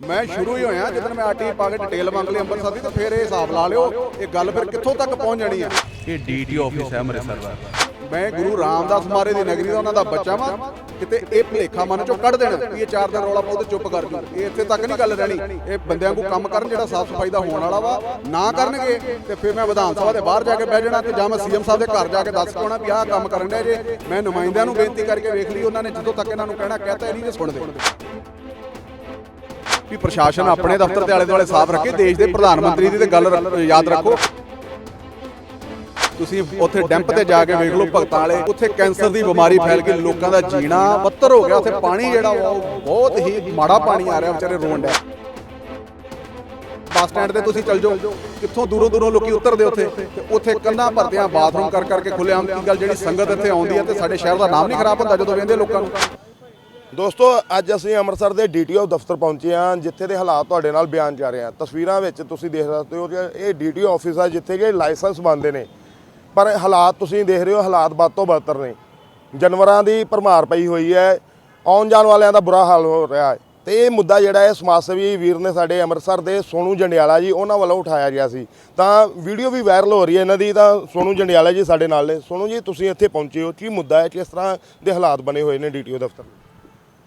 ਮੈਂ ਸ਼ੁਰੂ ਹੀ ਹੋਇਆ ਜਦੋਂ ਮੈਂ ਆਰਟੀ ਪਾ ਕੇ ਡਿਟੇਲ ਮੰਗ ਲਈ ਅੰਮ੍ਰਿਤਸਰ ਦੀ ਤੇ ਫਿਰ ਇਹ ਹਿਸਾਬ ਲਾ ਲਿਓ ਇਹ ਗੱਲ ਫਿਰ ਕਿੱਥੋਂ ਤੱਕ ਪਹੁੰਚ ਜਾਣੀ ਆ ਇਹ ਡੀਟੀਓ ਆਫਿਸ ਹੈ ਅੰਮ੍ਰਿਤਸਰ ਦਾ। ਮੈਂ ਗੁਰੂ ਰਾਮਦਾਸ ਮਾਰੇ ਦੀ ਨਗਰੀ ਦਾ ਉਹਨਾਂ ਦਾ ਬੱਚਾ ਵਾਂ ਕਿਤੇ ਇਹ ਭਲੇਖਾ ਮਨ ਚੋਂ ਕੱਢ ਦੇਣ ਵੀ ਇਹ ਚਾਰ ਦਿਨ ਰੌਲਾ ਪਾਉ ਤੇ ਚੁੱਪ ਕਰ ਜੂ ਇਹ ਇੱਥੇ ਤੱਕ ਨਹੀਂ ਗੱਲ ਰਹਿਣੀ। ਇਹ ਬੰਦਿਆਂ ਨੂੰ ਕੰਮ ਕਰਨ ਜਿਹੜਾ ਸਾਫ਼ ਸਫ਼ਾਈ ਦਾ ਹੋਣ ਵਾਲਾ ਵਾ ਨਾ ਕਰਨਗੇ ਤੇ ਫਿਰ ਮੈਂ ਵਿਧਾਨ ਸਭਾ ਦੇ ਬਾਹਰ ਜਾ ਕੇ ਬਹਿ ਜਾਣਾ ਤੇ ਜਾਂ ਮੈਂ ਸੀਐਮ ਸਾਹਿਬ ਦੇ ਘਰ ਜਾ ਕੇ ਦੱਸ ਕੇ ਆਉਣਾ ਵੀ ਆਹ ਕੰਮ ਕਰਨ ਦੇ ਜੇ। ਮੈਂ ਨੁਮਾਇੰਦਿਆਂ ਨੂੰ ਬੇਨਤੀ ਕਰਕੇ ਵੇਖ ਲਈ ਉਹਨਾਂ ਨੇ ਜਦੋਂ ਤੱਕ ਇਹਨਾਂ ਨੂੰ ਕਹਿਣਾ ਕਹਤਾ ਇਹ ਨਹੀਂ ਸੁਣਦੇ। ਵੀ ਪ੍ਰਸ਼ਾਸਨ ਆਪਣੇ ਦਫ਼ਤਰ ਦੇ ਆਲੇ ਦੁਆਲੇ ਸਾਫ਼ ਰੱਖੇ, ਦੇਸ਼ ਦੇ ਪ੍ਰਧਾਨ ਮੰਤਰੀ ਦੀ ਤੇ ਗੱਲ ਯਾਦ ਰੱਖੋ। ਤੁਸੀਂ ਉੱਥੇ ਡੈਂਪ ਤੇ ਜਾ ਕੇ ਵੇਖ ਲਓ, ਭਗਤਾਂ ਵਾਲੇ, ਉੱਥੇ ਕੈਂਸਰ ਦੀ ਬਿਮਾਰੀ ਫੈਲ ਕੇ ਲੋਕਾਂ ਦਾ ਜੀਣਾ ਬੱਤਰ ਹੋ ਗਿਆ, ਉੱਥੇ ਪਾਣੀ ਜਿਹੜਾ ਉਹ ਬਹੁਤ ਹੀ ਮਾੜਾ ਪਾਣੀ ਆ ਰਿਹਾ, ਵਿਚਾਰੇ ਰੋਣ ਡਿਆ ਬੱਸ ਸਟੈਂਡ ਤੇ ਤੁਸੀਂ ਚੱਲ ਜਾਓ, ਕਿੱਥੋਂ ਦੂਰੋਂ ਦੂਰੋਂ ਲੋਕੀ ਉਤਰਦੇ ਉੱਥੇ, ਤੇ ਉੱਥੇ ਕੰਧਾਂ ਭਰਦਿਆਂ ਬਾਥਰੂਮ ਕਰ ਕਰਕੇ ਖੁੱਲ੍ਹੇਆਮ ਕੀ ਗੱਲ ਜਿਹੜੀ ਸੰਗਤ ਇੱਥੇ ਆਉਂਦੀ ਹੈ ਤੇ ਸਾਡੇ ਸ਼ਹਿਰ ਦਾ ਨਾਮ ਨਹੀਂ ਖਰਾਬ ਹੁੰਦਾ ਜਦੋਂ ਵੇਂਦੇ ਲੋਕਾਂ ਨੂੰ। ਦੋਸਤੋ, ਅੱਜ ਅਸੀਂ ਅੰਮ੍ਰਿਤਸਰ ਦੇ ਡੀਟੀਓ ਦਫ਼ਤਰ ਪਹੁੰਚੇ ਹਾਂ, ਜਿੱਥੇ ਦੇ ਹਾਲਾਤ ਤੁਹਾਡੇ ਨਾਲ ਬਿਆਨ ਜਾ ਰਹੇ ਹਾਂ ਤਸਵੀਰਾਂ ਵਿੱਚ ਤੁਸੀਂ ਦੇਖ ਸਕਦੇ ਹੋ ਕਿ ਇਹ ਡੀਟੀਓ ਆਫਿਸ ਆ, ਜਿੱਥੇ ਕਿ ਲਾਇਸੈਂਸ ਬਣਦੇ ਨੇ। ਪਰ ਹਾਲਾਤ ਤੁਸੀਂ ਦੇਖ ਰਹੇ ਹੋ, ਹਾਲਾਤ ਵੱਧ ਤੋਂ ਬਦਤਰ ਨੇ। ਜਾਨਵਰਾਂ ਦੀ ਭਰਮਾਰ ਪਈ ਹੋਈ ਹੈ, ਆਉਣ ਜਾਣ ਵਾਲਿਆਂ ਦਾ ਬੁਰਾ ਹਾਲ ਹੋ ਰਿਹਾ ਹੈ। ਤੇ ਇਹ ਮੁੱਦਾ ਜਿਹੜਾ ਹੈ, ਸਮਾਜ ਸੇਵੀ ਵੀਰ ਨੇ ਸਾਡੇ ਅੰਮ੍ਰਿਤਸਰ ਦੇ ਸੋਨੂ ਜੰਡਿਆਲਾ ਜੀ, ਉਹਨਾਂ ਵੱਲੋਂ ਉਠਾਇਆ ਗਿਆ ਸੀ। ਤਾਂ ਵੀਡੀਓ ਵੀ ਵਾਇਰਲ ਹੋ ਰਹੀ ਹੈ ਇਹਨਾਂ ਦੀ, ਤਾਂ ਸੋਨੂ ਜੰਡਿਆਲਾ ਜੀ ਸਾਡੇ ਨਾਲ ਨੇ। ਸੋਨੂ ਜੀ, ਤੁਸੀਂ ਇੱਥੇ ਪਹੁੰਚੇ ਹੋ, ਕੀ ਮੁੱਦਾ ਹੈ, ਕਿਸ ਤਰ੍ਹਾਂ ਦੇ ਹਾਲਾਤ ਬਣੇ ਹੋਏ ਨੇ ਡੀਟੀਓ ਦਫ਼ਤਰ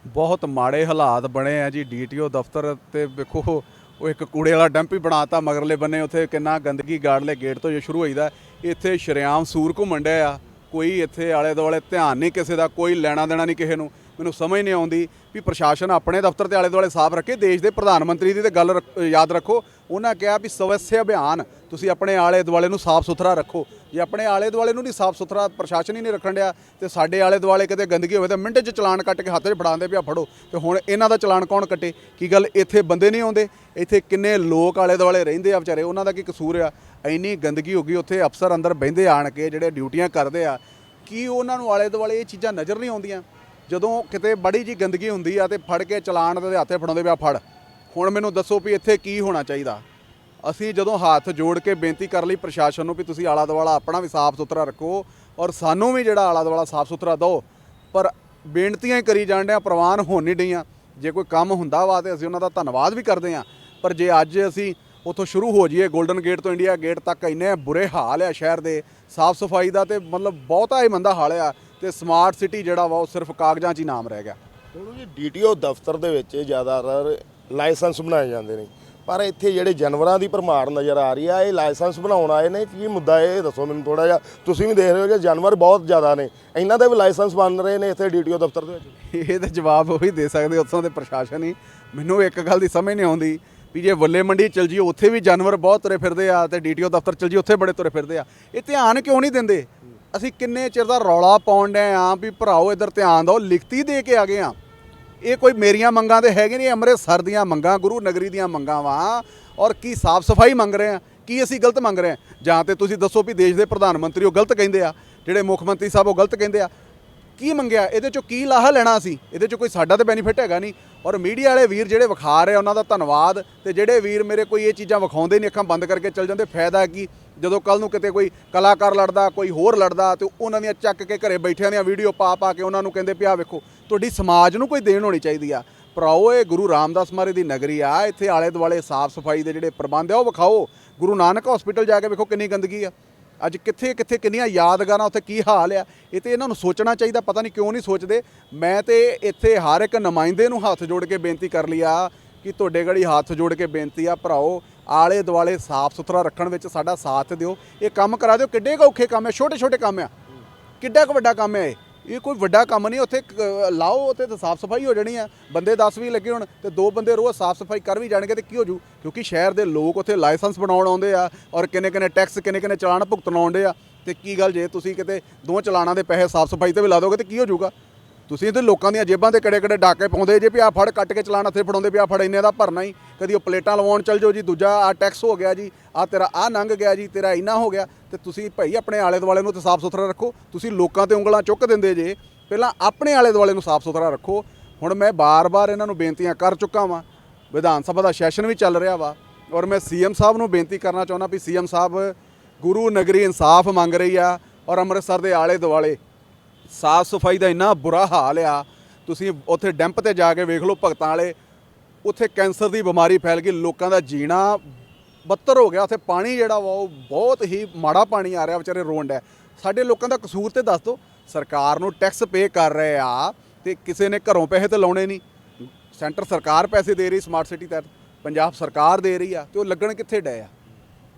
ਬਹੁਤ ਮਾੜੇ ਹਾਲਾਤ ਬਣੇ ਆ ਜੀ, ਡੀਟੀਓ ਦਫ਼ਤਰ ਤੇ ਵੇਖੋ, ਉਹ ਇੱਕ ਕੂੜੇ ਵਾਲਾ ਡੰਪ ਹੀ ਬਣਾਤਾ, ਮਗਰਲੇ ਬੰਨੇ ਉੱਥੇ ਕਿੰਨਾ ਗੰਦਗੀ ਗਾੜਲੇ ਗੇਟ ਤੋਂ ਜੋ ਸ਼ੁਰੂ ਹੋਈਦਾ। ਇੱਥੇ ਸ਼ਰੇਆਮ ਸੂਰ ਘੁੰਮਣ ਡਿਆ ਕੋਈ ਇੱਥੇ ਆਲੇ ਦੁਆਲੇ ਧਿਆਨ ਨਹੀਂ ਕਿਸੇ ਦਾ, ਕੋਈ ਲੈਣਾ ਦੇਣਾ ਨਹੀਂ ਕਿਸੇ ਨੂੰ। ਮੈਨੂੰ ਸਮਝ ਨਹੀਂ ਆਉਂਦੀ ਵੀ ਪ੍ਰਸ਼ਾਸਨ ਆਪਣੇ ਦਫ਼ਤਰ ਤੇ ਆਲੇ ਦੁਆਲੇ ਸਾਫ਼ ਰੱਖੇ, ਦੇਸ਼ ਦੇ ਪ੍ਰਧਾਨ ਮੰਤਰੀ ਦੀ ਤੇ ਗੱਲ ਰੱਖ- ਯਾਦ ਰੱਖੋ, ਉਹਨਾਂ ਕਿਹਾ ਵੀ ਸਵੱਛ ਅਭਿਆਨ ਤੁਸੀਂ ਆਪਣੇ ਆਲੇ ਦੁਆਲੇ ਨੂੰ ਸਾਫ਼ ਸੁਥਰਾ ਰੱਖੋ। ਜੇ ਆਪਣੇ ਆਲੇ ਦੁਆਲੇ ਨੂੰ ਨਹੀਂ ਸਾਫ਼ ਸੁਥਰਾ ਪ੍ਰਸ਼ਾਸਨ ਹੀ ਨਹੀਂ ਰੱਖਣ ਡਿਆ, ਤੇ ਸਾਡੇ ਆਲੇ ਦੁਆਲੇ ਕਿਤੇ ਗੰਦਗੀ ਹੋਵੇ ਤਾਂ ਮਿੰਟ 'ਚ ਚਲਾਨ ਕੱਟ ਕੇ ਹੱਥ 'ਚ ਫੜਾਉਂਦੇ ਪਿਆ ਫੜੋ, ਤੇ ਹੁਣ ਇਹਨਾਂ ਦਾ ਚਲਾਨ ਕੌਣ ਕੱਟੇ? ਕੀ ਗੱਲ ਇੱਥੇ ਬੰਦੇ ਨਹੀਂ ਆਉਂਦੇ? ਇੱਥੇ ਕਿੰਨੇ ਲੋਕ ਆਲੇ ਦੁਆਲੇ ਰਹਿੰਦੇ ਆ ਵਿਚਾਰੇ, ਉਹਨਾਂ ਦਾ ਕੀ ਕਸੂਰ ਆ? ਇੰਨੀ ਗੰਦਗੀ ਹੋ ਗਈ, ਉੱਥੇ ਅਫਸਰ ਅੰਦਰ ਬਹਿੰਦੇ ਆਣ ਕੇ ਜਿਹੜੇ ਡਿਊਟੀਆਂ ਕਰਦੇ ਆ, ਕੀ ਉਹਨਾਂ ਨੂੰ ਆਲੇ ਦੁਆਲੇ ਇਹ ਚੀਜ਼ਾਂ ਨਜ਼ਰ ਨਹੀਂ ਆਉਂਦੀਆਂ? ਜਦੋਂ ਕਿਤੇ ਬੜੀ ਜੀ ਗੰਦਗੀ ਹੁੰਦੀ ਆ ਤੇ ਫੜ ਕੇ ਚਲਾਨ ਦੇ ਹੱਥੇ ਫੜਾਉਂਦੇ ਪਿਆ ਫੜ। ਹੁਣ ਮੈਨੂੰ ਦੱਸੋ ਵੀ ਇੱਥੇ ਕੀ ਹੋਣਾ ਚਾਹੀਦਾ। ਅਸੀਂ ਜਦੋਂ ਹੱਥ ਜੋੜ ਕੇ ਬੇਨਤੀ ਕਰ ਲਈ ਪ੍ਰਸ਼ਾਸਨ ਨੂੰ ਵੀ ਤੁਸੀਂ ਆਲਾ ਦੁਆਲਾ ਆਪਣਾ ਵੀ ਸਾਫ਼ ਸੁਥਰਾ ਰੱਖੋ ਔਰ ਸਾਨੂੰ ਵੀ ਜਿਹੜਾ ਆਲਾ ਦੁਆਲਾ ਸਾਫ਼ ਸੁਥਰਾ ਦਿਓ। ਪਰ ਬੇਨਤੀਆਂ ਹੀ ਕਰੀ ਜਾਣ ਡਿਆ, ਪ੍ਰਵਾਨ ਹੋਣ ਨਹੀਂ ਡਈਆਂ। ਜੇ ਕੋਈ ਕੰਮ ਹੁੰਦਾ ਵਾ ਤੇ ਅਸੀਂ ਉਹਨਾਂ ਦਾ ਧੰਨਵਾਦ ਵੀ ਕਰਦੇ ਹਾਂ ਪਰ ਜੇ ਅੱਜ ਅਸੀਂ ਉੱਥੋਂ ਸ਼ੁਰੂ ਹੋ ਜਾਈਏ 골ਡਨ ਗੇਟ ਤੋਂ ਇੰਡੀਆ ਗੇਟ ਤੱਕ ਇੰਨੇ ਬੁਰੇ ਹਾਲ ਆ ਸ਼ਹਿਰ ਦੇ ਸਾਫ਼ ਸਫ਼ਾਈ ਦਾ ਤੇ ਮਤਲਬ ਬਹੁਤਾ ਹੀ ਮੰਦਾ ਹਾਲ ਆ। ਤੇ ਸਮਾਰਟ ਸਿਟੀ ਜਿਹੜਾ ਵਾ ਉਹ ਸਿਰਫ ਕਾਗਜ਼ਾਂ 'ਚ ਹੀ ਨਾਮ ਰਹਿ ਗਿਆ। ਸੋਨੂੰ ਜੀ ਡੀਟੀਓ ਦਫ਼ਤਰ ਦੇ ਵਿੱਚ ਜ਼ਿਆਦਾਤਰ ਲਾਇਸੈਂਸ ਬਣਾਏ ਜਾਂਦੇ ਨੇ। ਪਰ ਇੱਥੇ ਜਿਹੜੇ ਜਾਨਵਰਾਂ ਦੀ ਭਰਮਾਰ ਨਜ਼ਰ ਆ ਰਹੀ ਆ ਇਹ ਲਾਇਸੈਂਸ ਬਣਾਉਣ ਆਏ ਨੇ। ਕੀ ਮੁੱਦਾ ਇਹ? ਦੱਸੋ ਮੈਨੂੰ ਥੋੜਾ ਜਿਹਾ। ਤੁਸੀਂ ਵੀ ਦੇਖ ਰਹੇ ਹੋ ਕਿ ਜਾਨਵਰ ਬਹੁਤ ਜ਼ਿਆਦਾ ਨੇ। ਇਹਨਾਂ ਦੇ ਵੀ ਲਾਇਸੈਂਸ ਬਣ ਰਹੇ ਨੇ ਇੱਥੇ ਡੀਟੀਓ ਦਫ਼ਤਰ ਦੇ ਵਿੱਚ। ਇਹ ਤਾਂ ਜਵਾਬ ਉਹੀ ਦੇ ਸਕਦੇ ਉੱਥੋਂ ਦੇ ਪ੍ਰਸ਼ਾਸਨ ਹੀ। ਮੈਨੂੰ ਇੱਕ ਗੱਲ ਦੀ ਸਮਝ ਨਹੀਂ ਆਉਂਦੀ ਵੀ ਜੇ ਵੱਲੇ ਮੰਡੀ ਚਲ ਜੀ ਉੱਥੇ ਵੀ ਜਾਨਵਰ ਬਹੁਤ ਤੁਰੇ ਫਿਰਦੇ ਆ ਤੇ ਡੀਟੀਓ ਦਫ਼ਤਰ ਚਲ ਜੀ ਉੱਥੇ ਬੜੇ ਤੁਰੇ ਫਿਰਦੇ ਆ। ਇਹ ਧਿਆਨ ਕਿਉਂ ਨਹੀਂ ਦਿੰਦੇ? ਅਸੀਂ ਕਿੰਨੇ ਚਿਰ ਦਾ ਰੌਲਾ ਪਾਉਣ ਡਏ ਆ ਵੀ ਭਰਾਓ ਇੱਧਰ ਧਿਆਨ ਦਿਓ, ਲਿਖਤੀ ਦੇ ਕੇ ਆ ਗਏ ਆ। ਇਹ ਕੋਈ ਮੇਰੀਆਂ ਮੰਗਾਂ ਤੇ ਹੈਗੇ ਨਹੀਂ ਅੰਮ੍ਰਿਤਸਰ ਦੀਆਂ ਮੰਗਾਂ, ਗੁਰੂ ਨਗਰੀ ਦੀਆਂ ਮੰਗਾਂ ਵਾ। ਔਰ ਕੀ ਸਾਫ਼ ਸਫ਼ਾਈ ਮੰਗ ਰਹੇ ਆ? ਕੀ ਅਸੀਂ ਗਲਤ ਮੰਗ ਰਹੇ ਆ? ਜਾਂ ਤੇ ਤੁਸੀਂ ਦੱਸੋ ਵੀ ਦੇਸ਼ ਦੇ ਪ੍ਰਧਾਨ ਮੰਤਰੀ ਉਹ ਗਲਤ ਕਹਿੰਦੇ ਆ, ਜਿਹੜੇ ਮੁੱਖ ਮੰਤਰੀ ਸਾਹਿਬ ਉਹ ਗਲਤ ਕਹਿੰਦੇ ਆ। ਕੀ ਮੰਗਿਆ? ਇਹਦੇ ਚੋਂ ਕੀ ਲਾਹਾ ਲੈਣਾ ਸੀ ਇਹਦੇ ਚੋਂ ਕੋਈ ਸਾਡਾ ਤੇ ਬੈਨੀਫਿਟ ਹੈਗਾ ਨਹੀਂ। ਔਰ ਮੀਡੀਆ ਵਾਲੇ ਵੀਰ ਜਿਹੜੇ ਵਿਖਾ ਰਹੇ ਉਹਨਾਂ ਦਾ ਧੰਨਵਾਦ। ਤੇ ਜਿਹੜੇ ਵੀਰ ਮੇਰੇ ਕੋਈ ਇਹ ਚੀਜ਼ਾਂ ਵਿਖਾਉਂਦੇ ਨਹੀਂ, ਅੱਖਾਂ ਬੰਦ ਕਰਕੇ ਚੱਲ ਜਾਂਦੇ, ਫਾਇਦਾ ਕੀ? ਜਦੋਂ ਕੱਲ ਨੂੰ ਕਿਤੇ ਕੋਈ ਕਲਾਕਾਰ ਲੜਦਾ, ਕੋਈ ਹੋਰ ਲੜਦਾ ਤੇ ਉਹਨਾਂ ਦੀਆਂ ਚੱਕ ਕੇ ਘਰੇ ਬੈਠਿਆਂ ਦੀਆਂ ਵੀਡੀਓ ਪਾ ਪਾ ਕੇ ਉਹਨਾਂ ਨੂੰ ਕਹਿੰਦੇ ਪਿਆ ਵੇਖੋ, ਤੁਹਾਡੀ ਸਮਾਜ ਨੂੰ ਕੋਈ ਦੇਣ ਹੋਣੀ ਚਾਹੀਦੀ ਆ। ਭਰਾਓ, ਇਹ ਗੁਰੂ ਰਾਮਦਾਸ ਮਾਰੇ ਦੀ ਨਗਰੀ ਆ, ਇੱਥੇ ਆਲੇ ਦੁਆਲੇ ਸਾਫ਼ ਸਫ਼ਾਈ ਦੇ ਜਿਹੜੇ ਪ੍ਰਬੰਧ ਆ, ਉਹ ਵਿਖਾਓ। ਗੁਰੂ ਨਾਨਕ ਹਸਪੀਟਲ ਜਾ ਕੇ ਵੇਖੋ ਕਿੰਨੀ ਗੰਦਗੀ ਆ। ਅੱਜ ਕਿੱਥੇ ਕਿੱਥੇ ਕਿੰਨੀਆਂ ਯਾਦਗਾਰਾਂ, ਉੱਥੇ ਕੀ ਹਾਲ ਆ। ਇਹ ਤੇ ਇਹਨਾਂ ਨੂੰ ਸੋਚਣਾ ਚਾਹੀਦਾ, ਪਤਾ ਨਹੀਂ ਕਿਉਂ ਨਹੀਂ ਸੋਚਦੇ। ਮੈਂ ਤੇ ਇੱਥੇ ਹਰ ਇੱਕ ਨੁਮਾਇੰਦੇ ਨੂੰ ਹੱਥ ਜੋੜ ਕੇ ਬੇਨਤੀ ਕਰ ਲਈ ਆ ਕਿ ਤੁਹਾਡੇ ਗੜੀ ਹੱਥ ਜੋੜ ਕੇ ਬੇਨਤੀ ਆ, ਭਰਾਓ ਆਲੇ ਦੁਆਲੇ ਸਾਫ਼ ਸੁਥਰਾ ਰੱਖਣ ਵਿੱਚ ਸਾਡਾ ਸਾਥ ਦਿਓ। ਇਹ ਕੰਮ ਕਰਾ ਦਿਓ। ਕਿੱਡੇ ਕੁ ਔਖੇ ਕੰਮ ਆ ਛੋਟੇ ਛੋਟੇ ਕੰਮ ਆ। ਕਿੱਡਾ ਕੁ ਵੱਡਾ ਕੰਮ ਹੈ ਇਹ। ਇਹ ਕੋਈ ਵੱਡਾ ਕੰਮ ਨਹੀਂ, ਉੱਥੇ ਕ- ਲਾਓ, ਉੱਥੇ ਤਾਂ ਸਾਫ਼ ਸਫ਼ਾਈ ਹੋ ਜਾਣੀ ਆ। ਬੰਦੇ 10 ਵੀ ਲੱਗੇ ਹੋਣ ਤੇ ਦੋ ਬੰਦੇ ਰੋਜ਼ ਸਾਫ਼ ਸਫ਼ਾਈ ਕਰ ਵੀ ਜਾਣਗੇ ਤੇ ਕੀ ਹੋ ਜੂ? ਕਿਉਂਕਿ ਸ਼ਹਿਰ ਦੇ ਲੋਕ ਉੱਥੇ ਲਾਇਸੈਂਸ ਬਣਾਉਣ ਆਉਂਦੇ ਆ ਔਰ ਕਿੰਨੇ ਕਿੰਨੇ ਟੈਕਸ ਕਿੰਨੇ ਕਿੰਨੇ ਚਲਾਨ ਭੁਗਤਣ ਆਉਂਦੇ ਆ। ਤੇ ਕੀ ਗੱਲ ਜੇ ਤੁਸੀਂ ਕਿਤੇ ਦੋ ਚਲਾਨਾਂ ਦੇ ਪੈਸੇ ਸਾਫ਼ ਸਫ਼ਾਈ ਤੇ ਵੀ ਲਾ ਦੋਗੇ ਤੇ ਕੀ ਹੋ ਜਾਊਗਾ ਤੁਸੀਂ ਤੇ ਲੋਕਾਂ ਦੀਆਂ ਜੇਬਾਂ ਤੇ ਕਿਹੜੇ ਕਿਹੜੇ ਡਾਕੇ ਪਾਉਂਦੇ ਜੇ ਵੀ ਆ ਫੜ ਕੱਟ ਕੇ ਚਲਾਨ ਇੱਥੇ ਫੜਾਉਂਦੇ ਵੀ ਆ ਫੜ ਇੰਨੇ ਦਾ ਭਰਨਾ ਹੀ। ਕਦੀ ਉਹ ਪਲੇਟਾਂ ਲਵਾਉਣ ਚੱਲ ਜਾਓ ਜੀ, ਦੂਜਾ ਆ ਟੈਕਸ ਹੋ ਗਿਆ ਜੀ ਆ ਤੇਰਾ ਆ ਲੰਘ ਗਿਆ ਜੀ, ਤੇਰਾ ਇੰਨਾ ਹੋ ਗਿਆ। ਤੇ ਤੁਸੀਂ ਭਾਈ ਆਪਣੇ ਆਲੇ ਦੁਆਲੇ ਨੂੰ ਤੇ ਸਾਫ਼ ਸੁਥਰਾ ਰੱਖੋ। ਤੁਸੀਂ ਲੋਕਾਂ ਤੇ ਉਂਗਲਾਂ ਚੁੱਕ ਦਿੰਦੇ ਜੇ, ਪਹਿਲਾਂ ਆਪਣੇ ਆਲੇ ਦੁਆਲੇ ਨੂੰ ਸਾਫ਼ ਸੁਥਰਾ ਰੱਖੋ। ਹੁਣ ਮੈਂ ਬਾਰ-ਬਾਰ ਇਹਨਾਂ ਨੂੰ ਬੇਨਤੀਆਂ ਕਰ ਚੁੱਕਾ ਵਾਂ। ਵਿਧਾਨ ਸਭਾ ਦਾ ਸੈਸ਼ਨ ਵੀ ਚੱਲ ਰਿਹਾ ਵਾ। ਔਰ ਮੈਂ ਸੀਐਮ ਸਾਹਿਬ ਨੂੰ ਬੇਨਤੀ ਕਰਨਾ ਚਾਹੁੰਦਾ ਵੀ ਸੀਐਮ ਸਾਹਿਬ ਗੁਰੂ ਨਗਰੀ ਇਨਸਾਫ ਮੰਗ ਰਹੀ ਆ ਔਰ ਅੰਮ੍ਰਿਤਸਰ ਦੇ ਆਲੇ ਦੁਆਲੇ ਸਾਫ਼ ਸਫ਼ਾਈ ਦਾ ਇੰਨਾ ਬੁਰਾ ਹਾਲ ਆ, ਤੁਸੀਂ ਉੱਥੇ ਡੈਂਪ ਤੇ ਜਾ ਕੇ ਵੇਖ ਲਓ ਭਗਤਾਂ ਵਾਲੇ, ਉੱਥੇ ਕੈਂਸਰ ਦੀ ਬਿਮਾਰੀ ਫੈਲ ਗਈ, ਲੋਕਾਂ ਦਾ ਜੀਣਾ ਬੱਤਰ ਹੋ ਗਿਆ, ਉੱਥੇ ਪਾਣੀ ਜਿਹੜਾ ਵਾ ਉਹ ਬਹੁਤ ਹੀ ਮਾੜਾ ਪਾਣੀ ਆ ਰਿਹਾ ਵਿਚਾਰੇ ਰੋਂਡ ਹੈ ਸਾਡੇ ਲੋਕਾਂ ਦਾ ਕਸੂਰ ਤੇ ਦੱਸ ਦਿਓ, ਸਰਕਾਰ ਨੂੰ ਟੈਕਸ ਪੇ ਕਰ ਰਹੇ ਆ ਤੇ ਕਿਸੇ ਨੇ ਘਰੋਂ ਪੈਸੇ ਤੇ ਲਾਉਣੇ ਨਹੀਂ। ਸੈਂਟਰ ਸਰਕਾਰ ਪੈਸੇ ਦੇ ਰਹੀ ਸਮਾਰਟ ਸਿਟੀ ਤਹਿਤ, ਪੰਜਾਬ ਸਰਕਾਰ ਦੇ ਰਹੀ ਆ ਤੇ ਉਹ ਲੱਗਣ ਕਿੱਥੇ ਡਏ ਆ?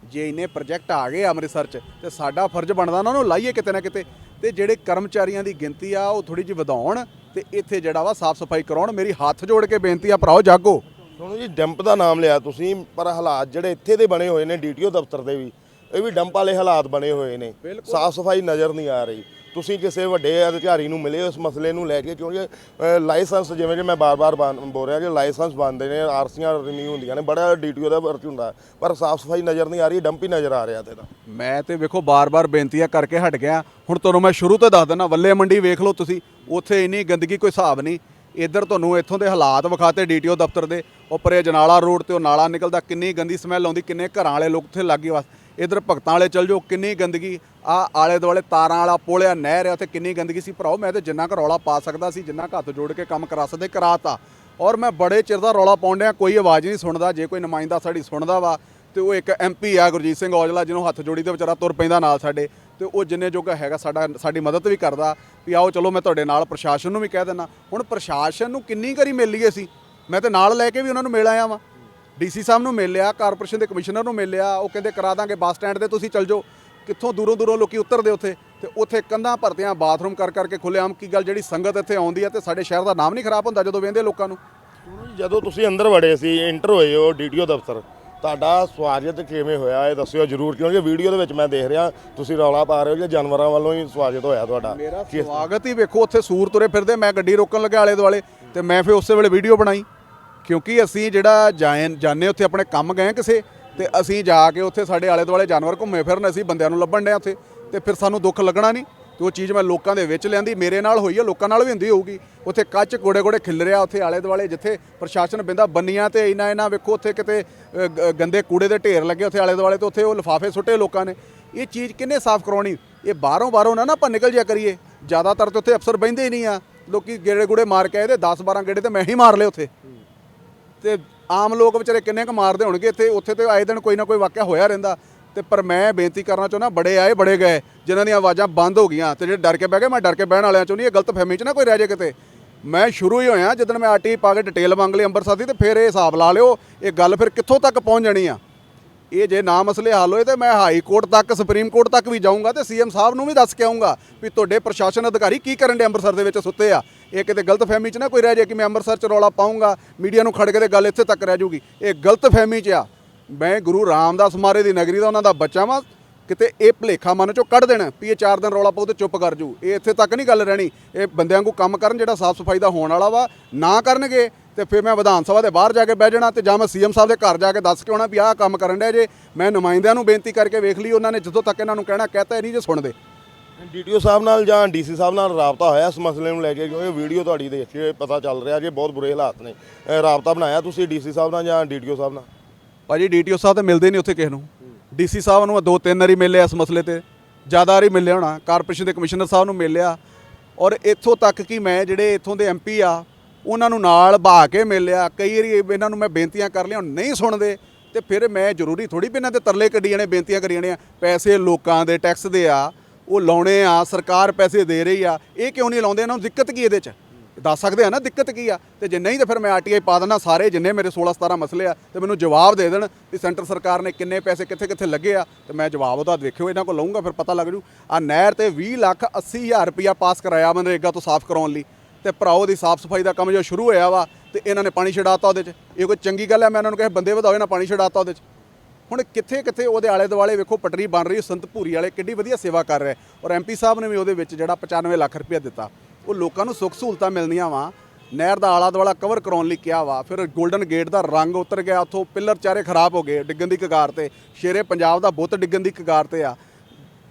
ਜੇ ਇੰਨੇ ਪ੍ਰੋਜੈਕਟ ਆ ਗਏ ਅੰਮ੍ਰਿਤਸਰ 'ਚ, ਤੇ ਸਾਡਾ ਫਰਜ਼ ਬਣਦਾ ਉਹਨਾਂ ਨੂੰ ਲਾਈਏ ਕਿਤੇ ਨਾ ਕਿਤੇ। ਤੇ ਜਿਹੜੇ ਕਰਮਚਾਰੀਆਂ ਦੀ ਗਿਣਤੀ ਆ, ਉਹ ਥੋੜੀ ਜਿਹੀ ਵਧਾਉਣ ਤੇ ਇੱਥੇ ਜਿਹੜਾ ਵਾ ਸਾਫ਼ ਸਫ਼ਾਈ ਕਰਾਉਣ। ਮੇਰੀ ਹੱਥ ਜੋੜ ਕੇ ਬੇਨਤੀ ਆ, ਭਰਾਓ, ਜਾਗੋ। ਸੁਣੋ ਜੀ, ਡੈਂਪ ਦਾ ਨਾਮ ਲਿਆ ਤੁਸੀਂ, ਪਰ ਹਾਲਾਤ ਜਿਹੜੇ ਇੱਥੇ ਦੇ ਬਣੇ ਹੋਏ ਨੇ ਡੀਟੀਓ ਦਫ਼ਤਰ ਦੇ ਵੀ ਇਹ ਵੀ ਡੰਪ ਵਾਲੇ ਹਾਲਾਤ ਬਣੇ ਹੋਏ ਨੇ। ਸਾਫ਼ ਸਫ਼ਾਈ ਨਜ਼ਰ ਨਹੀਂ ਆ ਰਹੀ। ਤੁਸੀਂ ਕਿਸੇ ਵੱਡੇ ਅਧਿਕਾਰੀ ਨੂੰ ਮਿਲੇ ਉਸ ਮਸਲੇ ਨੂੰ ਲੈ ਕੇ ਕਿਉਂਕਿ ਲਾਇਸੈਂਸ ਜਿਵੇਂ ਕਿ ਮੈਂ ਬਾਰ-ਬਾਰ ਬੋਲ ਰਿਹਾ ਕਿ ਲਾਇਸੈਂਸ ਬਣਦੇ ਨੇ ਆਰਸੀਆਂ ਰਿਨਿਊ ਹੁੰਦੀਆਂ ਨੇ ਬੜਾ ਡੀਟੀਓ ਦਾ ਵਰਕ ਹੁੰਦਾ ਪਰ ਸਾਫ਼ ਸਫ਼ਾਈ ਨਜ਼ਰ ਨਹੀਂ ਆ ਰਹੀ ਡੰਪ ਹੀ ਨਜ਼ਰ ਆ ਰਿਹਾ ਤੇ ਤਾਂ। ਮੈਂ ਤੇ ਵੇਖੋ ਬਾਰ-ਬਾਰ ਬੇਨਤੀਆਂ ਕਰਕੇ ਹਟ ਗਿਆ। ਹੁਣ ਤੁਹਾਨੂੰ ਮੈਂ ਸ਼ੁਰੂ ਤੋਂ ਦੱਸ ਦਿੰਦਾ ਵੱਲੇ ਮੰਡੀ ਵੇਖ ਲਓ ਤੁਸੀਂ ਉੱਥੇ ਇੰਨੀ ਗੰਦਗੀ ਕੋਈ ਹਿਸਾਬ ਨਹੀਂ। ਇੱਧਰ ਤੁਹਾਨੂੰ ਇੱਥੋਂ ਦੇ ਹਾਲਾਤ ਵਿਖਾਤੇ ਡੀਟੀਓ ਦਫ਼ਤਰ ਦੇ ਉੱਪਰੇ ਜਨਾਲਾ ਰੋਡ ਤੇ ਉਹ ਨਾਲਾ ਨਿਕਲਦਾ ਕਿੰਨੀ ਗੰਦੀ ਸਮੈਲ ਆਉਂਦੀ ਕਿੰਨੇ ਘਰਾਂ ਵਾਲੇ ਲੋਕ ਉੱਥੇ ਲੱਗੇ ਵਸ ਇੱਧਰ ਭਗਤਾਂ ਵਾਲੇ ਚੱਲ ਜਾਓ, ਕਿੰਨੀ ਗੰਦਗੀ। ਆ ਆਲੇ ਦੁਆਲੇ ਤਾਰਾਂ ਵਾਲਾ ਪੁਲ ਆ, ਨਹਿਰ ਆ, ਉੱਥੇ ਕਿੰਨੀ ਗੰਦਗੀ ਸੀ। ਭਰਾਓ, ਮੈਂ ਤੇ ਜਿੰਨਾ ਕੁ ਰੌਲਾ ਪਾ ਸਕਦਾ ਸੀ, ਜਿੰਨਾ ਕੁ ਹੱਥ ਜੋੜ ਕੇ ਕੰਮ ਕਰਾ ਸਕਦੇ, ਕਰਾਤਾ। ਔਰ ਮੈਂ ਬੜੇ ਚਿਰ ਦਾ ਰੌਲਾ ਪਾਉਣ ਡਿਆ, ਕੋਈ ਆਵਾਜ਼ ਨਹੀਂ ਸੁਣਦਾ, ਜੇ ਕੋਈ ਨੁਮਾਇੰਦਾ ਸਾਡੀ ਸੁਣਦਾ ਵਾ, ਤੇ ਉਹ ਇੱਕ ਐਮਪੀ ਆ, ਗੁਰਜੀਤ ਸਿੰਘ ਔਜਲਾ, ਜਿਹਨੂੰ ਹੱਥ ਜੋੜੀ ਤੇ ਵਿਚਾਰਾ ਤੁਰ ਪੈਂਦਾ ਨਾਲ ਸਾਡੇ, ਤੇ ਉਹ ਜਿੰਨੇ ਜੋਗਾ ਹੈਗਾ, ਸਾਡਾ, ਸਾਡੀ ਮਦਦ ਵੀ ਕਰਦਾ, ਵੀ ਆਓ, ਚਲੋ ਮੈਂ ਤੁਹਾਡੇ ਨਾਲ ਪ੍ਰਸ਼ਾਸਨ ਨੂੰ ਵੀ ਕਹਿ ਦਿੰਦਾ। ਹੁਣ ਪ੍ਰਸ਼ਾਸਨ ਨੂੰ ਕਿੰਨੀ ਕਰੀ ਮਿਲ ਲਈਏ ਸੀ ਮੈਂ ਤੇ ਨਾਲ ਲੈ ਕੇ ਵੀ ਉਹਨਾਂ ਨੂੰ ਮਿਲ ਆਇਆ ਵਾਂ। ਡੀਸੀ ਸਾਹਿਬ ਨੂੰ ਮਿਲ ਲਿਆ ਕਾਰਪੋਰੇਸ਼ਨ ਦੇ ਕਮਿਸ਼ਨਰ ਨੂੰ ਮਿਲ ਲਿਆ ਉਹ ਕਹਿੰਦੇ ਕਰਾ ਦਾਂਗੇ ਬੱਸ ਸਟੈਂਡ ਤੇ ਤੁਸੀਂ ਚੱਲ ਜਾਓ। ਕਿੱਥੋਂ ਦੂਰੋਂ ਦੂਰੋਂ ਲੋਕੀ ਉਤਰਦੇ ਉੱਥੇ ਤੇ ਉੱਥੇ ਕੰਧਾਂ ਭਰਦਿਆਂ ਬਾਥਰੂਮ ਕਰ ਕਰਕੇ ਖੁੱਲ੍ਹੇਆਮ ਕੀ ਗੱਲ ਜਿਹੜੀ ਸੰਗਤ ਇੱਥੇ ਆਉਂਦੀ ਹੈ ਤੇ ਸਾਡੇ ਸ਼ਹਿਰ ਦਾ ਨਾਮ ਨਹੀਂ ਖਰਾਬ ਹੁੰਦਾ ਜਦੋਂ ਵੇਂਦੇ ਲੋਕਾਂ ਨੂੰ? ਜਦੋਂ ਤੁਸੀਂ ਅੰਦਰ ਵੜੇ ਸੀ ਐਂਟਰ ਹੋਏ ਹੋ ਡੀਟੀਓ ਦਫ਼ਤਰ ਤੁਹਾਡਾ ਸਵਾਗਤ ਕਿਵੇਂ ਹੋਇਆ ਇਹ ਦੱਸਿਓ ਜਰੂਰ ਕਿਉਂਕਿ ਵੀਡੀਓ ਦੇ ਵਿੱਚ ਮੈਂ ਦੇਖ ਰਿਹਾ ਤੁਸੀਂ ਰੌਲਾ ਪਾ ਰਹੇ ਹੋ ਕਿ ਜਾਨਵਰਾਂ ਵੱਲੋਂ ਹੀ ਸਵਾਗਤ ਹੋਇਆ ਤੁਹਾਡਾ? ਮੇਰਾ ਸਵਾਗਤ ਹੀ ਵੇਖੋ ਉੱਥੇ ਸੂਰ ਤੁਰੇ ਫਿਰਦੇ ਮੈਂ ਗੱਡੀ ਰੋਕਣ ਲੱਗਾ ਆਲੇ ਦੁਆਲੇ ਤੇ ਮੈਂ ਫਿਰ ਉਸੇ ਵੇਲੇ ਵੀਡੀਓ ਬਣਾਈ। ਕਿਉਂਕਿ ਅਸੀਂ ਜਿਹੜਾ ਜਾਏ ਜਾਣੇ ਉੱਥੇ ਆਪਣੇ ਕੰਮ ਗਏ ਕਿਸੇ, ਤੇ ਅਸੀਂ ਜਾ ਕੇ ਉੱਥੇ ਸਾਡੇ ਆਲੇ ਦੁਆਲੇ ਜਾਨਵਰ ਘੁੰਮੇ ਫਿਰਨ, ਅਸੀਂ ਬੰਦਿਆਂ ਨੂੰ ਲੱਭਣ ਡਿਆ ਉੱਥੇ। ਤੇ ਫਿਰ ਸਾਨੂੰ ਦੁੱਖ ਲੱਗਣਾ ਨਹੀਂ, ਤੇ ਉਹ ਚੀਜ਼ ਮੈਂ ਲੋਕਾਂ ਦੇ ਵਿੱਚ ਲਿਆਂਦੀ, ਮੇਰੇ ਨਾਲ ਹੋਈ ਹੈ ਲੋਕਾਂ ਨਾਲ ਵੀ ਹੁੰਦੀ ਹੋਊਗੀ। ਉੱਥੇ ਕੱਚ ਗੋੜੇ ਗੋੜੇ ਖਿਲ ਰਿਹਾ ਉੱਥੇ ਆਲੇ ਦੁਆਲੇ, ਜਿੱਥੇ ਪ੍ਰਸ਼ਾਸਨ ਬਿੰਦਾ ਬੰਨੀਆਂ ਤੇ ਇਨਾ ਇਨਾ ਵੇਖੋ, ਉੱਥੇ ਕਿਤੇ ਗ- ਗੰਦੇ ਕੂੜੇ ਦੇ ਢੇਰ ਲੱਗੇ ਉੱਥੇ ਆਲੇ ਦੁਆਲੇ, ਤੇ ਉੱਥੇ ਉਹ ਲਿਫਾਫੇ ਸੁੱਟੇ ਲੋਕਾਂ ਨੇ। ਇਹ ਚੀਜ਼ ਕਿੰਨੇ ਸਾਫ਼ ਕਰਾਉਣੀ ਇਹ ਬਾਹਰੋਂ ਬਾਹਰੋਂ ਨਾ ਨਾ ਆਪਾਂ ਨਿਕਲ ਜਿਆ ਕਰੀਏ। ਜ਼ਿਆਦਾਤਰ ਤੇ ਉੱਥੇ ਅਫਸਰ ਬਹਿੰਦੇ ਹੀ ਨਹੀਂ ਆ। ਲੋਕੀ ਗੇੜੇ ਗੂੜੇ ਮਾਰ ਕੇ ਆਏ ਤੇ 10 12 ਗੇੜੇ ਤੇ ਮੈਂ ਹੀ ਮਾਰ ਲਏ ਉੱਥੇ। ਤੇ ਆਮ ਲੋਕ ਵਿਚਾਰੇ ਕਿੰਨੇ ਕੁ ਮਾਰਦੇ ਹੋਣਗੇ? ਇੱਥੇ, ਉੱਥੇ ਤੇ ਆਏ ਦਿਨ ਕੋਈ ਨਾ ਕੋਈ ਵਾਕਿਆ ਹੋਇਆ ਰਹਿੰਦਾ। ਤੇ ਪਰ ਮੈਂ ਬੇਨਤੀ ਕਰਨਾ ਚਾਹੁੰਦਾ, ਬੜੇ ਆਏ, ਬੜੇ ਗਏ। ਜਿਨ੍ਹਾਂ ਦੀਆਂ ਆਵਾਜ਼ਾਂ ਬੰਦ ਹੋ ਗਈਆਂ ਤੇ ਜਿਹੜੇ ਡਰ ਕੇ ਬਹਿ ਗਏ, ਮੈਂ ਡਰ ਕੇ ਬਹਿਣ ਵਾਲਿਆਂ ਚੋਂ ਨਹੀਂ, ਇਹ ਗਲਤ ਫਹਿਮੀ ਚ ਨਾ ਕੋਈ ਰਹਿ ਜਾਏ ਕਿਤੇ। ਮੈਂ ਸ਼ੁਰੂ ਹੀ ਹੋਇਆ ਜਦੋਂ ਮੈਂ ਆਰਟੀ ਪਾ ਕੇ ਡਿਟੇਲ ਮੰਗ ਲਈ ਅੰਮ੍ਰਿਤਸਰ ਦੀ ਤੇ ਫਿਰ ਇਹ ਹਿਸਾਬ ਲਾ ਲਿਓ, ਇਹ ਗੱਲ ਫਿਰ ਕਿੱਥੋਂ ਤੱਕ ਪਹੁੰਚ ਜਾਣੀ ਆ? ਇਹ ਜੇ ਨਾ ਮਸਲੇ ਹੱਲ ਹੋਏ ਤੇ ਮੈਂ ਹਾਈ ਕੋਰਟ ਤੱਕ, ਸੁਪਰੀਮ ਕੋਰਟ ਤੱਕ ਵੀ ਜਾਊਂਗਾ ਤੇ ਸੀਐਮ ਸਾਹਿਬ ਨੂੰ ਵੀ ਦੱਸ ਕੇ ਆਊਂਗਾ ਵੀ ਤੁਹਾਡੇ ਪ੍ਰਸ਼ਾਸਨ ਅਧਿਕਾਰੀ ਕੀ ਕਰਨ ਦੇ ਅੰਮ੍ਰਿਤਸਰ ਦੇ ਵਿੱਚ ਸੁੱਤੇ ਆ। ਇਹ ਕਿਤੇ ਗਲਤ ਫਹਿਮੀ 'ਚ ਨਾ ਕੋਈ ਰਹਿ ਜਾਏ ਕਿ ਮੈਂ ਅੰਮ੍ਰਿਤਸਰ 'ਚ ਰੌਲਾ ਪਾਊਂਗਾ, ਮੀਡੀਆ ਨੂੰ ਖੜ ਕੇ ਤੇ ਗੱਲ ਇੱਥੇ ਤੱਕ ਰਹਿ ਜਾਊਗੀ। ਇਹ ਗਲਤ ਫਹਿਮੀ 'ਚ ਆ। ਮੈਂ ਗੁਰੂ ਰਾਮਦਾਸ ਮਾਰੇ ਦੀ ਨਗਰੀ ਦਾ ਉਹਨਾਂ ਦਾ ਬੱਚਾ ਵਾਂ, ਕਿਤੇ ਇਹ ਭਲੇਖਾ ਮਨ ਚੋਂ ਕੱਢ ਦੇਣ ਵੀ ਇਹ ਚਾਰ ਦਿਨ ਰੌਲਾ ਪਾਉ ਤੇ ਚੁੱਪ ਕਰ ਜੂ ਇਹ ਇੱਥੇ ਤੱਕ ਨਹੀਂ ਗੱਲ ਰਹਿਣੀ। ਇਹ ਬੰਦਿਆਂ ਨੂੰ ਕੰਮ ਕਰਨ ਜਿਹੜਾ ਸਾਫ਼ ਸਫ਼ਾਈ ਦਾ ਹੋਣ ਵਾਲਾ ਵਾ, ਨਾ ਕਰਨਗੇ। ਤੇ ਫਿਰ ਮੈਂ ਵਿਧਾਨ ਸਭਾ ਦੇ ਬਾਹਰ ਜਾ ਕੇ ਬਹਿ ਜਾਣਾ ਤੇ ਜਾਂ ਮੈਂ ਸੀਐਮ ਸਾਹਿਬ ਦੇ ਘਰ ਜਾ ਕੇ ਦੱਸ ਕੇ ਆਉਣਾ ਵੀ ਆਹ ਕੰਮ ਕਰਨ ਡਿਆ ਜੇ। ਮੈਂ ਨੁਮਾਇੰਦਿਆਂ ਨੂੰ ਬੇਨਤੀ ਕਰਕੇ ਵੇਖ ਲਈ ਉਹਨਾਂ ਨੇ ਜਦੋਂ ਤੱਕ ਇਹਨਾਂ ਨੂੰ ਕਹਿਣਾ ਕਹਤਾ ਨਹੀਂ ਜੇ ਸੁਣਦੇ। ਡੀਟੀਓ ਸਾਹਿਬ ਨਾਲ ਜਾਂ ਡੀਸੀ ਸਾਹਿਬ ਨਾਲ ਰਾਬਤਾ ਹੋਇਆ ਇਸ ਮਸਲੇ ਨੂੰ ਲੈ ਕੇ ਕਿਉਂਕਿ ਵੀਡੀਓ ਤੁਹਾਡੀ ਦੇਖ ਕੇ ਪਤਾ ਚੱਲ ਰਿਹਾ ਜੇ ਬਹੁਤ ਬੁਰੇ ਹਾਲਾਤ ਨੇ। ਰਾਬਤਾ ਬਣਾਇਆ ਤੁਸੀਂ ਡੀਸੀ ਸਾਹਿਬ ਨਾਲ ਜਾਂ ਡੀਟੀਓ ਸਾਹਿਬ ਨਾਲ? ਭਾਜੀ ਡੀਟੀਓ ਸਾਹਿਬ ਤਾਂ ਮਿਲਦੇ ਨਹੀਂ ਉੱਥੇ ਕਿਸੇ ਨੂੰ। ਡੀਸੀ ਸਾਹਿਬ ਨੂੰ ਦੋ ਤਿੰਨ ਵਾਰੀ ਮਿਲਿਆ ਇਸ ਮਸਲੇ ਤੇ। ਜ਼ਿਆਦਾ ਵਾਰੀ ਮਿਲਿਆ ਹੋਣਾ। ਕਾਰਪੋਰੇਸ਼ਨ ਦੇ ਕਮਿਸ਼ਨਰ ਸਾਹਿਬ ਨੂੰ ਮਿਲਿਆ। ਔਰ ਇੱਥੋਂ ਤੱਕ ਕਿ ਮੈਂ ਜਿਹੜੇ ਇੱਥੋਂ ਦੇ ਐਮਪੀ ਆ ਉਹਨਾਂ ਨੂੰ ਨਾਲ ਬਹਾ ਕੇ ਮਿਲਿਆ ਕਈ ਵਾਰੀ ਇਹਨਾਂ ਨੂੰ ਮੈਂ ਬੇਨਤੀਆਂ ਕਰ ਲਿਆ ਨਹੀਂ ਸੁਣਦੇ। ਤੇ ਫਿਰ ਮੈਂ ਜ਼ਰੂਰੀ ਥੋੜੀ ਵੀ ਇਹਨਾਂ ਦੇ ਤਰਲੇ ਕੱਢੀ ਜਾਣੇ, ਬੇਨਤੀਆਂ ਕਰੀ ਜਾਣੇ ਆ ਪੈਸੇ ਲੋਕਾਂ ਦੇ ਟੈਕਸ ਦੇ ਆ, ਉਹ ਲਾਉਣੇ ਆ, ਸਰਕਾਰ ਪੈਸੇ ਦੇ ਰਹੀ ਆ। ਇਹ ਕਿਉਂ ਨਹੀਂ ਲਾਉਂਦੇ? ਇਹਨਾਂ ਨੂੰ ਦਿੱਕਤ ਕੀ ਇਹਦੇ 'ਚ? ਦੱਸ ਸਕਦੇ ਆ ਨਾ ਦਿੱਕਤ ਕੀ ਆ? ਤੇ ਜੇ ਨਹੀਂ ਤਾਂ ਫਿਰ ਮੈਂ ਆਰਟੀਆਈ ਪਾ ਦਿੰਦਾ ਸਾਰੇ ਜਿੰਨੇ ਮੇਰੇ 16 17 ਮਸਲੇ ਆ, ਤੇ ਮੈਨੂੰ ਜਵਾਬ ਦੇ ਦੇਣ ਕਿ ਸੈਂਟਰ ਸਰਕਾਰ ਨੇ ਕਿੰਨੇ ਪੈਸੇ ਕਿੱਥੇ ਕਿੱਥੇ ਲੱਗੇ ਆ। ਤੇ ਮੈਂ ਜਵਾਬ ਉਹਦਾ ਦੇਖਿਓ, ਇਹਨਾਂ ਕੋਲ ਲਊਂਗਾ, ਫਿਰ ਪਤਾ ਲੱਗ ਜੂ। ਆ ਨਹਿਰ ਤੇ 20 ਲੱਖ 80 ਹਜ਼ਾਰ ਰੁਪਇਆ ਪਾਸ ਕਰਾਇਆ ਮਨਰੇਗਾ ਤੋਂ ਸਾਫ਼ ਕਰਾਉਣ ਲਈ। ਤੇ ਭਰਾਓ ਦੀ ਸਾਫ਼ ਸਫ਼ਾਈ ਦਾ ਕੰਮ ਜੋ ਸ਼ੁਰੂ ਹੋਇਆ ਵਾ ਤੇ ਇਹਨਾਂ ਨੇ ਪਾਣੀ ਛਡਾਤਾ ਉਹਦੇ 'ਚ। ਇਹ ਕੋਈ ਚੰਗੀ ਗੱਲ ਹੈ ਮੈਂ ਇਹਨਾਂ ਨੂੰ ਕਿਹਾ ਬੰਦੇ ਵਧਾਓ, ਇਹਨਾਂ ਪਾਣੀ ਛਡਾਤਾ ਉਹਦੇ 'ਚ। ਹੁਣ ਕਿੱਥੇ ਕਿੱਥੇ ਉਹਦੇ ਆਲੇ ਦੁਆਲੇ ਵੇਖੋ ਪਟਰੀ ਬਣ ਰਹੀ, ਸੰਤ ਭੂਰੀ ਵਾਲੇ ਕਿੱਡੀ ਵਧੀਆ ਸੇਵਾ ਕਰ ਰਹੇ। ਔਰ ਐਮਪੀ ਸਾਹਿਬ ਨੇ ਵੀ ਉਹਦੇ ਵਿੱਚ ਜਿਹੜਾ 95 ਲੱਖ ਰੁਪਇਆ ਦਿੱਤਾ। ਉਹ ਲੋਕਾਂ ਨੂੰ ਸੁੱਖ ਸਹੂਲਤਾਂ ਮਿਲਣੀਆਂ ਵਾ। ਨਹਿਰ ਦਾ ਆਲਾ ਦੁਆਲਾ ਕਵਰ ਕਰਾਉਣ ਲਈ ਕਿਹਾ ਵਾ। ਫਿਰ 골ਡਨ ਗੇਟ ਦਾ ਰੰਗ ਉਤਰ ਗਿਆ, ਉੱਥੋਂ ਪਿੱਲਰ ਚਾਰੇ ਖਰਾਬ ਹੋ ਗਏ ਡਿੱਗਣ ਦੀ ਕਗਾਰ ਤੇ। ਸ਼ੇਰੇ ਪੰਜਾਬ ਦਾ ਬੁੱਤ ਡਿੱਗਣ ਦੀ ਕਗਾਰ ਤੇ ਆ।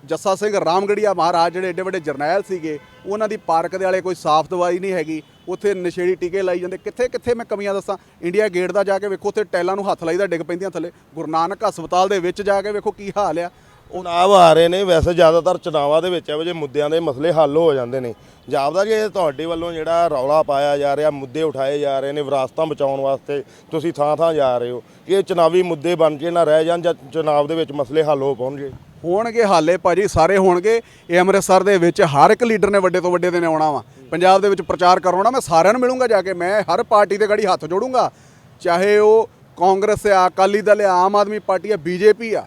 ਜੱਸਾ ਸਿੰਘ ਰਾਮਗੜੀਆ ਮਹਾਰਾਜ ਜਿਹੜੇ ਏਡੇ ਵੱਡੇ ਜਰਨੈਲ ਸੀਗੇ, ਉਹਨਾਂ ਦੀ ਪਾਰਕ ਦੇ ਵਾਲੇ ਕੋਈ ਸਾਫ਼ ਦਵਾਈ ਨਹੀਂ ਹੈਗੀ, ਉੱਥੇ ਨਸ਼ੇੜੀ ਟੀਕੇ ਲਾਈ ਜਾਂਦੇ। ਕਿੱਥੇ ਕਿੱਥੇ ਮੈਂ ਕਮੀਆਂ ਦੱਸਾਂ? ਇੰਡੀਆ ਗੇਟ ਦਾ ਜਾ ਕੇ ਵੇਖੋ, ਉੱਥੇ ਟੈਲਾਂ ਨੂੰ ਹੱਥ ਲਾਈਦਾ, ਡਿੱਗ ਪੈਂਦੀਆਂ ਥੱਲੇ। ਗੁਰੂ ਨਾਨਕ ਹਸਪਤਾਲ ਦੇ ਵਿੱਚ ਜਾ ਕੇ ਵੇਖੋ ਕੀ ਹਾਲ ਆ। ਚੁਣਾਵ ਆ ਰਹੇ ਨੇ, ਵੈਸੇ ਜ਼ਿਆਦਾਤਰ ਚੁਣਾਵਾਂ ਦੇ ਵਿੱਚ ਇਹੋ ਜਿਹੇ ਮੁੱਦਿਆਂ ਦੇ ਮਸਲੇ ਹੱਲ ਹੋ ਜਾਂਦੇ ਨੇ। ਜਾਪਦਾ ਕਿ ਇਹ ਤੁਹਾਡੇ ਵੱਲੋਂ ਜਿਹੜਾ ਰੌਲਾ ਪਾਇਆ ਜਾ ਰਿਹਾ, ਮੁੱਦੇ ਉਠਾਏ ਜਾ ਰਹੇ ਨੇ ਵਿਰਾਸਤਾਂ ਬਚਾਉਣ ਵਾਸਤੇ, ਤੁਸੀਂ ਥਾਂ ਥਾਂ ਜਾ ਰਹੇ ਹੋ। ਕਿ ਇਹ ਚੁਣਾਵੀ ਮੁੱਦੇ ਬਣ ਕੇ ਨਾ ਰਹਿ ਜਾਣ ਜਾਂ ਚੁਣਾਵ ਦੇ ਵਿੱਚ ਮਸਲੇ ਹੱਲ ਹੋ ਪਾਉਣਗੇ? ਹੋਣਗੇ, ਹਾਲੇ ਭਾਜੀ ਸਾਰੇ ਹੋਣਗੇ। ਇਹ ਅੰਮ੍ਰਿਤਸਰ ਦੇ ਵਿੱਚ ਹਰ ਇੱਕ ਲੀਡਰ ਨੇ ਵੱਡੇ ਤੋਂ ਵੱਡੇ ਦੇ ਨੇ ਆਉਣਾ ਵਾ। ਪੰਜਾਬ ਦੇ ਵਿੱਚ ਪ੍ਰਚਾਰ ਕਰਾਉਣਾ ਮੈਂ ਸਾਰਿਆਂ ਨੂੰ ਮਿਲੂੰਗਾ ਜਾ ਕੇ। ਮੈਂ ਹਰ ਪਾਰਟੀ ਦੇ ਗੜੀ ਹੱਥ ਜੋੜੂੰਗਾ। ਚਾਹੇ ਉਹ ਕਾਂਗਰਸ ਆ, ਅਕਾਲੀ ਦਲ ਆ, ਆਮ ਆਦਮੀ ਪਾਰਟੀ ਆ, ਬੀਜੇਪੀ ਆ,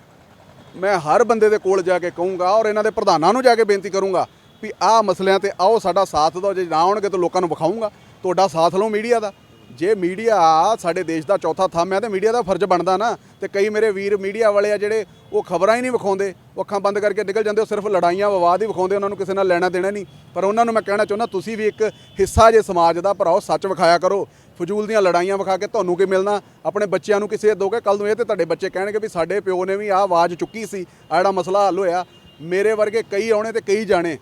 ਮੈਂ ਹਰ ਬੰਦੇ ਦੇ ਕੋਲ ਜਾ ਕੇ ਕਹੂੰਗਾ ਔਰ ਇਹਨਾਂ ਦੇ ਪ੍ਰਧਾਨਾਂ ਨੂੰ ਜਾ ਕੇ ਬੇਨਤੀ ਕਰੂੰਗਾ ਵੀ ਆਹ ਮਸਲਿਆਂ ਤੇ ਆਓ, ਸਾਡਾ ਸਾਥ ਦਿਓ। ਜੇ ਨਾ ਆਉਣਗੇ ਤਾਂ ਲੋਕਾਂ ਨੂੰ ਵਿਖਾਊਂਗਾ। ਤੁਹਾਡਾ ਸਾਥ ਲਓ ਮੀਡੀਆ ਦਾ। ਜੇ ਮੀਡੀਆ ਸਾਡੇ ਦੇਸ਼ ਦਾ ਚੌਥਾ ਥੰਮ ਹੈ ਤੇ ਮੀਡੀਆ ਦਾ ਫਰਜ਼ ਬਣਦਾ ਨਾ, ਤੇ ਕਈ ਮੇਰੇ ਵੀਰ ਮੀਡੀਆ ਵਾਲੇ ਆ ਜਿਹੜੇ ਉਹ ਖਬਰਾਂ ਹੀ ਨਹੀਂ ਵਿਖਾਉਂਦੇ, ਉਹ ਅੱਖਾਂ ਬੰਦ ਕਰਕੇ ਨਿਕਲ ਜਾਂਦੇ, ਉਹ ਸਿਰਫ ਲੜਾਈਆਂ, ਵਿਵਾਦ ਹੀ ਵਿਖਾਉਂਦੇ, ਉਹਨਾਂ ਨੂੰ ਕਿਸੇ ਨਾਲ ਲੈਣਾ ਦੇਣਾ ਨਹੀਂ। ਪਰ ਉਹਨਾਂ ਨੂੰ ਮੈਂ ਕਹਿਣਾ ਚਾਹੁੰਦਾ, ਤੁਸੀਂ ਵੀ ਇੱਕ ਹਿੱਸਾ ਜੇ ਸਮਾਜ ਦਾ ਭਰਾਓ, ਸੱਚ ਵਿਖਾਇਆ ਕਰੋ। ਫਜ਼ੂਲ ਦੀਆਂ ਲੜਾਈਆਂ ਵਿਖਾ ਕੇ ਤੁਹਾਨੂੰ ਕੀ ਮਿਲਣਾ? ਆਪਣੇ ਬੱਚਿਆਂ ਨੂੰ ਕਿਸੇ ਦੋਗੇ? ਕੱਲ ਨੂੰ ਇਹ ਤੇ ਤੁਹਾਡੇ ਬੱਚੇ ਕਹਿਣਗੇ ਵੀ ਸਾਡੇ ਪਿਓ ਨੇ ਵੀ ਆਹ ਆਵਾਜ਼ ਚੁੱਕੀ ਸੀ ਆ ਜਿਹੜਾ ਮਸਲਾ ਹੱਲ ਹੋਇਆ। ਮੇਰੇ ਵਰਗੇ ਕਈ ਆਉਣੇ ਤੇ ਕਈ ਜਾਣੇ।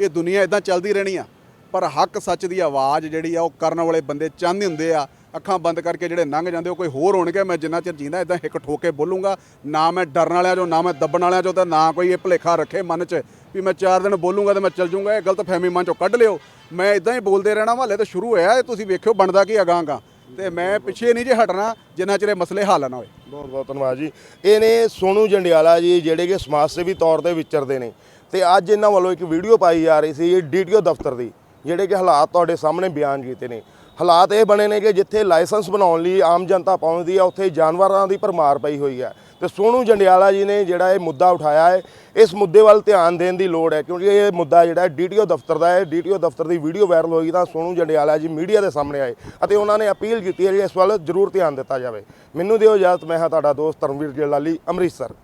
ਇਹ ਦੁਨੀਆ ਇਦਾਂ ਚੱਲਦੀ ਰਹਿਣੀ ਆ। ਪਰ ਹੱਕ ਸੱਚ ਦੀ ਆਵਾਜ਼ ਜਿਹੜੀ ਆ, ਉਹ ਕਰਨ ਵਾਲੇ ਬੰਦੇ ਚਾਹੁੰਦੇ ਹੁੰਦੇ ਆ। ਅੱਖਾਂ ਬੰਦ ਕਰਕੇ ਜਿਹੜੇ ਲੰਘ ਜਾਂਦੇ, ਉਹ ਕੋਈ ਹੋਰ ਹੋਣਗੇ। ਮੈਂ ਜਿੰਨਾ ਚਿਰ ਜੀਂਦਾ ਇਦਾਂ ਇੱਕ ਠੋਕੇ ਬੋਲੂੰਗਾ। ਨਾ ਮੈਂ ਡਰਨ ਵਾਲਿਆਂ ਚੋਂ, ਨਾ ਮੈਂ ਦੱਬਣ ਵਾਲਿਆਂ ਚੋਂ ਤੇ ਨਾ ਕੋਈ ਇਹ ਭੁਲੇਖਾ ਰੱਖੇ ਮਨ 'ਚ ਵੀ ਮੈਂ ਚਾਰ ਦਿਨ ਬੋਲੂੰਗਾ ਤੇ ਮੈਂ ਚੱਲ ਜਾਊਂਗਾ। ਇਹ ਗਲਤ ਫਹਿਮੀ ਮਨ 'ਚੋਂ ਕੱਢ ਲਿਓ। ਮੈਂ ਇਦਾਂ ਹੀ ਬੋਲਦੇ ਰਹਿਣਾ ਵਾਲੇ ਤਾਂ ਸ਼ੁਰੂ ਹੋਇਆ ਇਹ। ਤੁਸੀਂ ਵੇਖਿਓ ਬਣਦਾ ਕੀ ਅਗਾਂਗਾ ਤੇ ਮੈਂ ਪਿੱਛੇ ਨਹੀਂ ਜੇ ਹਟਣਾ, ਜਿੰਨਾ ਚਿਰ ਇਹ ਮਸਲੇ ਹੱਲ ਨਾ ਹੋਏ। ਬਹੁਤ ਬਹੁਤ ਧੰਨਵਾਦ ਜੀ। ਇਹ ਨੇ ਸੋਨੂ ਜੰਡਿਆਲਾ ਜੀ, ਜਿਹੜੇ ਕਿ ਸਮਾਜ ਸੇਵੀ ਤੌਰ ਤੇ ਵਿਚਰਦੇ ਨੇ। ਤੇ ਅੱਜ ਇਹਨਾਂ ਵੱਲੋਂ ਇੱਕ ਵੀਡੀਓ ਪਾਈ ਜਾ ਰਹੀ ਸੀ ਡੀਟੀਓ ਦਫ਼ਤਰ ਦੀ। ਜਿਹੜੇ ਕਿ ਹਾਲਾਤ ਤੁਹਾਡੇ ਸਾਹਮਣੇ ਬਿਆਨ ਕੀਤੇ ਨੇ। ਹਾਲਾਤ ਇਹ ਬਣੇ ਨੇ ਕਿ ਜਿੱਥੇ ਲਾਇਸੈਂਸ ਬਣਾਉਣ ਲਈ ਆਮ ਜਨਤਾ ਪਹੁੰਚਦੀ ਹੈ ਉੱਥੇ ਜਾਨਵਰਾਂ ਦੀ ਭਰਮਾਰ ਪਈ ਹੋਈ ਹੈ ਤੇ ਸੋਨੂ ਜੰਡਿਆਲਾ ਜੀ ਨੇ ਜਿਹੜਾ ਇਹ ਮੁੱਦਾ ਉਠਾਇਆ ਹੈ, ਇਸ ਮੁੱਦੇ ਵੱਲ ਧਿਆਨ ਦੇਣ ਦੀ ਲੋੜ ਹੈ, ਕਿਉਂਕਿ ਇਹ ਮੁੱਦਾ ਜਿਹੜਾ ਡੀਟੀਓ ਦਫ਼ਤਰ ਦਾ ਹੈ। ਡੀਟੀਓ ਦਫ਼ਤਰ ਦੀ ਵੀਡੀਓ ਵਾਇਰਲ ਹੋਈ ਤਾਂ ਸੋਨੂ ਜੰਡਿਆਲਾ ਜੀ ਮੀਡੀਆ ਦੇ ਸਾਹਮਣੇ ਆਏ ਅਤੇ ਉਹਨਾਂ ਨੇ ਅਪੀਲ ਕੀਤੀ ਹੈ ਕਿ ਇਸ ਵੱਲ ਜ਼ਰੂਰ ਧਿਆਨ ਦਿੱਤਾ ਜਾਵੇ। ਮੈਨੂੰ ਦਿਓ ਇਜਾਜ਼ਤ, ਮੈਂ ਹਾਂ ਤੁਹਾਡਾ ਦੋਸਤ ਧਰਮਵੀਰ ਜਲਾਲੀ, ਅੰਮ੍ਰਿਤਸਰ।